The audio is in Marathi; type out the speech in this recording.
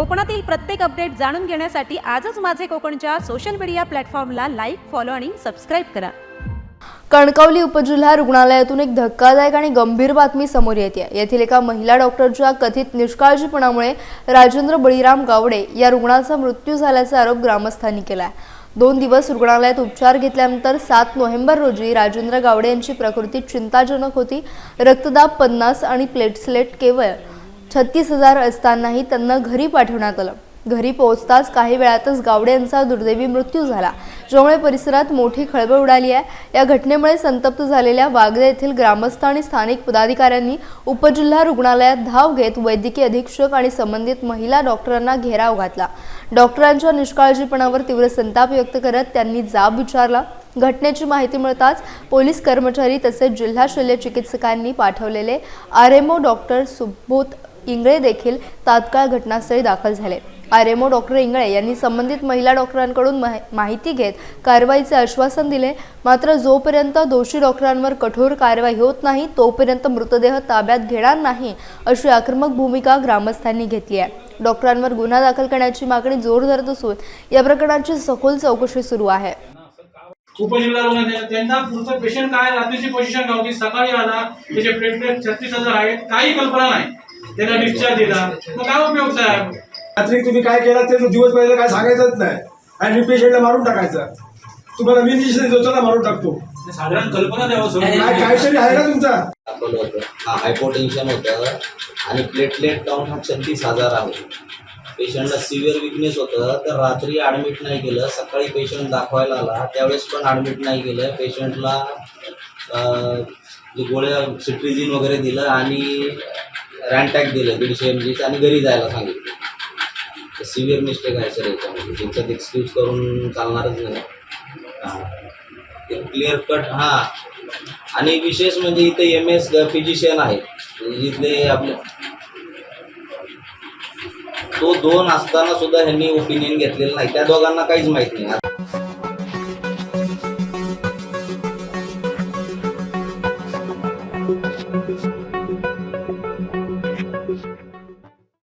कोकणातील प्रत्येक अपडेट जाणून घेण्यासाठी आजच माझे कोकणच्या सोशल मीडिया प्लॅटफॉर्मला लाईक फॉलो आणि सबस्क्राईब करा. कणकवली उपजिल्हा रुग्णालयातून एक धक्कादायक आणि गंभीर बातमी समोर येते. येथील एका महिला डॉक्टरच्या कथित निष्काळजीपणामुळे राजेंद्र बळीराम गावडे या रुग्णाचा मृत्यू झाल्याचा आरोप ग्रामस्थांनी केला आहे दोन दिवस रुग्णालयात उपचार घेतल्यानंतर सात नोव्हेंबर रोजी राजेंद्र गावडे यांची प्रकृती चिंताजनक होती. रक्तदाब पन्नास आणि प्लेटस्लेट केवळ छत्तीस हजार असतानाही त्यांना घरी पाठवण्यात आलं. घरी पोहोचताच काही वेळातच गावडे यांचा दुर्दैवी मृत्यू झाला. ज्यामुळे परिसरात मोठी खळबळ उडाली आहे. या घटनेमुळे संतप्त झालेल्या वागदे येथील ग्रामस्थ आणि स्थानिक पदाधिकाऱ्यांनी उपजिल्हा रुग्णालयात धाव घेत वैद्यकीय अधीक्षक आणि संबंधित महिला डॉक्टरांना घेराव घातला. डॉक्टरांच्या निष्काळजीपणावर तीव्र संताप व्यक्त करत त्यांनी जाब विचारला. घटनेची माहिती मिळताच पोलीस कर्मचारी तसेच जिल्हा शल्य चिकित्सकांनी पाठवलेले R M O doctor Subodh Ingale देखील तात्काळ घटनास्थळी दाखल झाले. आरएमओ डॉक्टर इंगळे यांनी संबंधित महिला डॉक्टरांकडून माहिती घेत कारवाईचे आश्वासन दिले. मात्र जोपर्यंत दोषी डॉक्टरांवर कठोर कारवाई होत नाही तोपर्यंत मृतदेह ताब्यात घेणार नाही अशी आक्रमक भूमिका ग्रामस्थांनी घेतली आहे. डॉक्टरांवर गुन्हा दाखल करण्याची मागणी जोर धरत असून या प्रकरणाची सखोल चौकशी सुरू आहे. उपजिल्हा रुग्णालय त्यांना पुढचं पेशंट काय रात्रीची पोझिशन नव्हती सकाळी आला त्याचे प्लेटलेट छत्तीस हजार आहेत काही कल्पना नाही. त्याला डिस्चार्ज दिला मग काय उपयोग साहेब? रात्री तुम्ही काय केला ते दिवस पहिला काय सांगायचंच नाही. आणि मी पेशंटला मारून टाकायचं. तुम्हाला मी डिसिजन देतो ना मारून टाकतो. साधारण कल्पना द्यावं सर. काय काहीतरी आहे ना तुमचा? दाखवलं होतं. हा हायपोटेन्शन होतं. आणि प्लेटलेट काउंट हा छत्तीस हजार आहे. पेशंटला सिव्हिअर विकनेस होतं. तर रात्री ॲडमिट नाही केलं. सकाळी पेशंट दाखवायला आला. त्यावेळेस पण ॲडमिट नाही केलं. पेशंटला जे गोळ्या सिट्रिजिन वगैरे दिलं आणि रॅनटॅक दिलं दीडशे एम जीचं आणि घरी जायला सांगितलं. तर सिव्हिअर मिस्टेक आहे सर याच्यामध्ये. त्यांच्यात एक्सक्यूज करून चालणारच नाही. क्लिअर कट हां. आणि विशेष म्हणजे इथे एम एस फिजिशियन आहे. म्हणजे इथले आपले तो दोन असताना सुद्धा ह्यांनी ओपिनियन घेतलेलं नाही. त्या दोघांना काहीच माहीत नाही.